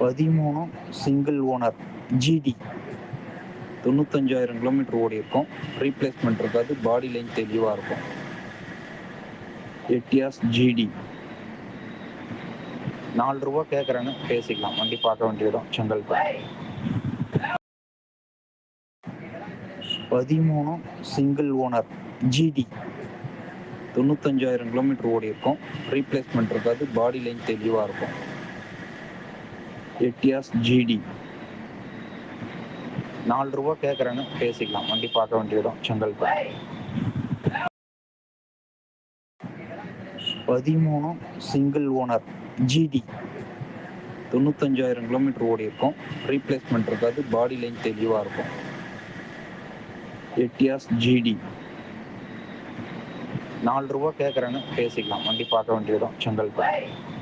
பதிமூணு single owner GT தொண்ணூத்தஞ்சாயிரம் kilometre ஓடி இருக்கும். ரீப்ளேஸ்மெண்ட் இருக்காது பாடி லைன் தெளிவாக இருக்கும். எட்டியாஸ் ஜிடி நாலு ரூபா கேட்குறாங்க பேசிக்கலாம். வண்டி பார்க்க வேண்டிய இடம் செங்கல்பட்டு. பதிமூணு சிங்கிள் ஓனர் ஜிடி தொண்ணூத்தஞ்சாயிரம் கிலோமீட்டர் ஓடி இருக்கும். ரீப்ளேஸ்மெண்ட் இருக்காது பாடி லைன் தெளிவாக இருக்கும். எட்டியாஸ் ஜிடி நாலு ரூபா கேட்கறேன்னு பேசிக்கலாம். வண்டி பார்க்க வேண்டிய இடம் செங்கல்பட்டு. பதிமூணு சிங்கிள் ஓனர் ஜிடி தொண்ணூத்தஞ்சாயிரம் கிலோமீட்டர் ஓடி இருக்கும் ரீப்ளேஸ்மெண்ட் இருக்காது பாடி லைன் தெளிவாக இருக்கும். எட்டியாஸ் ஜிடி நாலு ரூபா கேட்குறேன்னு பேசிக்கலாம். வண்டி பார்க்க வேண்டிய இடம் செங்கல்பட்டு.